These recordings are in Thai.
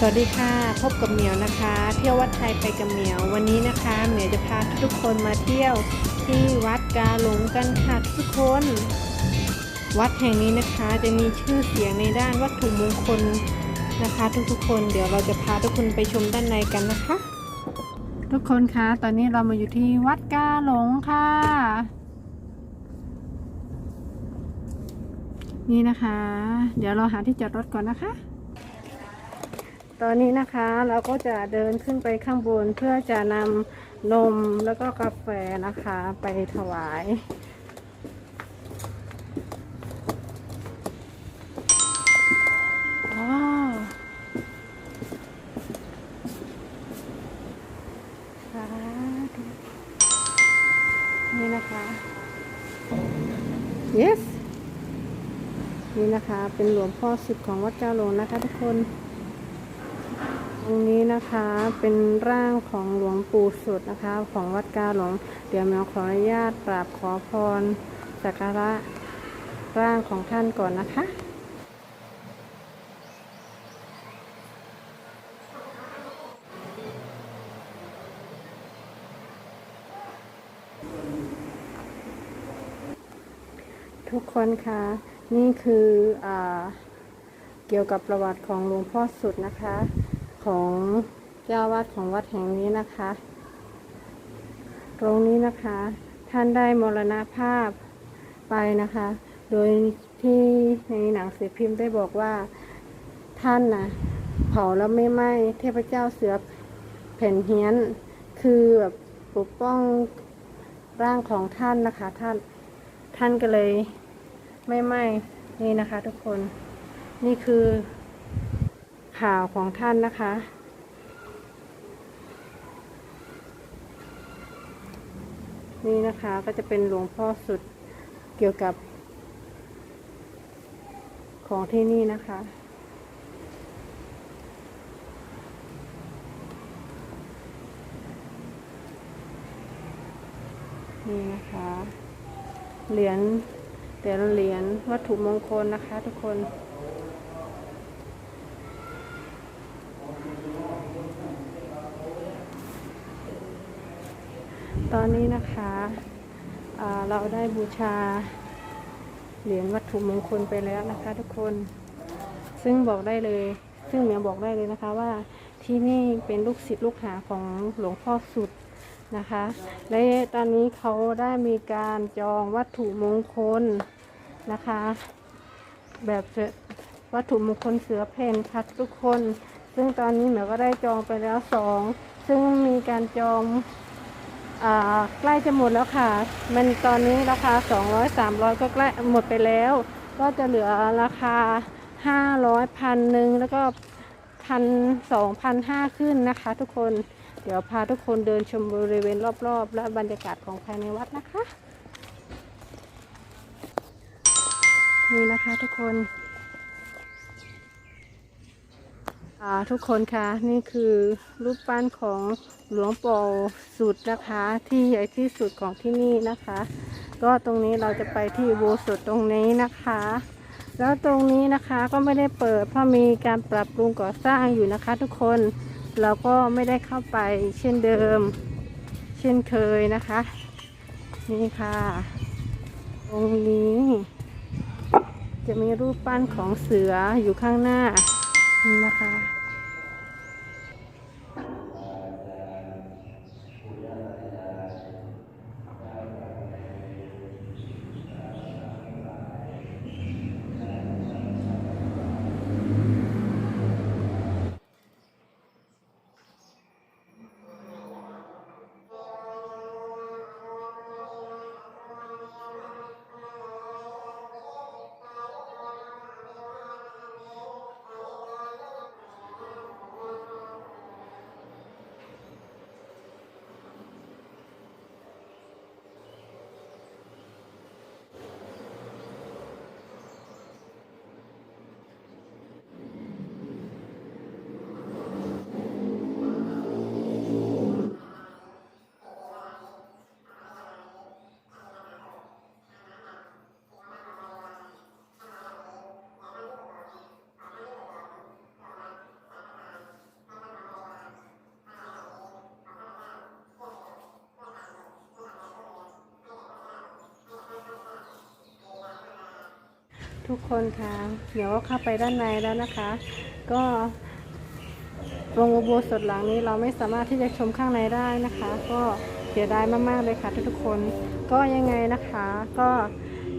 สวัสดีค่ะพบกับเหมียวนะคะ เที่ยววัดไทยไปกับเหมียววันนี้นะคะเหมียวจะพาทุกคนมาเที่ยวที่วัดกาหลงกันค่ะทุกคน วัดแห่งนี้นะคะจะมีชื่อเสียงในด้านวัตถุมงคลนะคะ ทุกๆ คนเดี๋ยวเราจะพาทุกคนไปชมด้านในกันนะคะ ทุกคนคะตอนนี้เรามาอยู่ที่วัดกาหลงค่ะ นี่นะคะ เดี๋ยวเราหาที่จอดรถก่อนนะคะ ตอนนี้นะคะเราก็จะเดินขึ้นไปข้างบนเพื่อจะนำนมแล้วก็กาแฟนะคะไปถวายนี่นะคะ yes นี่นะคะเป็นหลวงพ่อสุดของวัดเจ้าหลงนะคะทุกคน ตรงนี้นะคะเป็นร่างของหลวงปู่สุดนะคะ ของวัดกาหลงเดี๋ยวแมวขออนุญาตกราบขอพรสักการะร่างของท่านก่อนนะคะทุกคนคะนี่คืออเกี่ยวกับประวัติของหลวงพ่อสุดนะคะ ของเจ้าวาดของวัดแห่งนี้นะคะ ตรงนี้นะคะ ท่านได้มรณภาพไปนะคะ โดยที่ในหนังสือพิมพ์ได้บอกว่าท่านนะเผาแล้วไม่ไหม้เทพเจ้าเสือแผ่นเฮียน คือแบบปกป้องร่างของท่านนะคะ ท่านท่านก็เลยไม่ไหม้นี่นะคะ ทุกคนนี่คือ ข่าวของท่านนะคะ นี่นะคะก็จะเป็นหลวงพ่อสุดเกี่ยวกับ ของที่นี่นะคะนี่นะคะ เหรียญแต่ละเหรียญวัตถุมงคลนะคะทุกคน ตอนนี้นะคะเราได้บูชาเหรียญวัตถุมงคลไปแล้วนะคะ ทุกคน ซึ่งบอกได้เลย ซึ่งเหมียวบอกได้เลยนะคะว่าที่นี่เป็นลูกศิษย์ลูกหาของหลวงพ่อสุดนะคะ และตอนนี้เขาได้มีการจองวัตถุมงคลนะคะ แบบวัตถุมงคลเสือเพนค่ะทุกคน ซึ่งตอนนี้เหมียวก็ได้จองไปแล้วสอง ซึ่งมีการจอง ใกล้จะหมดแล้วค่ะ มันตอนนี้ราคา 200 300 ก็ใกล้หมดไปแล้ว ก็จะเหลือราคา 500พันหนึ่งแล้วก็พันสองพันห้าขึ้นนะคะ ทุกคน เดี๋ยวพาทุกคนเดินชมบริเวณรอบๆ และบรรยากาศของภายในวัดนะคะ นี่นะคะทุกคน อ่า ทุกคนคะนี่คือรูปปั้นของหลวงปู่สุดนะคะ ที่ใหญ่ที่สุดของที่นี่นะคะ ก็ตรงนี้เราจะไปที่โบสุดตรงนี้นะคะ แล้วตรงนี้นะคะก็ไม่ได้เปิดเพราะมีการปรับปรุงก่อสร้างอยู่นะคะ ทุกคนเราก็ไม่ได้เข้าไปเช่นเดิม เช่นเคยนะคะ นี่ค่ะ ตรงนี้ จะมีรูปปั้นของเสืออยู่ข้างหน้า นี่นะคะ ทุกคนค่ะเดี๋ยวเข้าไปด้านในแล้วนะคะ ก็โรงอุโบสถหลังนี้เราไม่สามารถที่จะชมข้างในได้นะคะ ก็เสียดายมากๆเลยค่ะทุกๆคน ก็ยังไงนะคะ ก็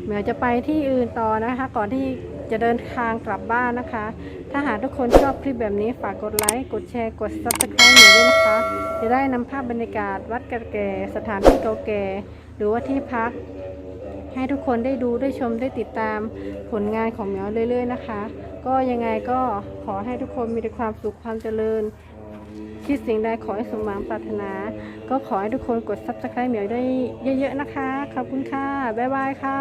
เหมียวจะไปที่อื่นต่อนะคะ ก่อนที่จะเดินทางกลับบ้านนะคะ ถ้าหากทุกคนชอบคลิปแบบนี้ฝากกดไลค์ กดแชร์ กด subscribe เหมียวด้วยนะคะ จะได้นำภาพบรรยากาศ วัดกระแก่สถานที่เก่าแก่ หรือว่าที่พัก ให้ทุกคนได้ดูได้ชมได้ติดตามผลงานของเหมียวเรื่อย ๆ นะคะ ก็ยังไงก็ขอให้ทุกคนมีแต่ความสุขความเจริญ คิดสิ่งใดขอให้สมหวังปรารถนา ก็ขอให้ทุกคนกดซับสไคร b e เหมียวได้เยอะ ๆ นะคะ ขอบคุณค่ะ บ๊ายบายค่ะ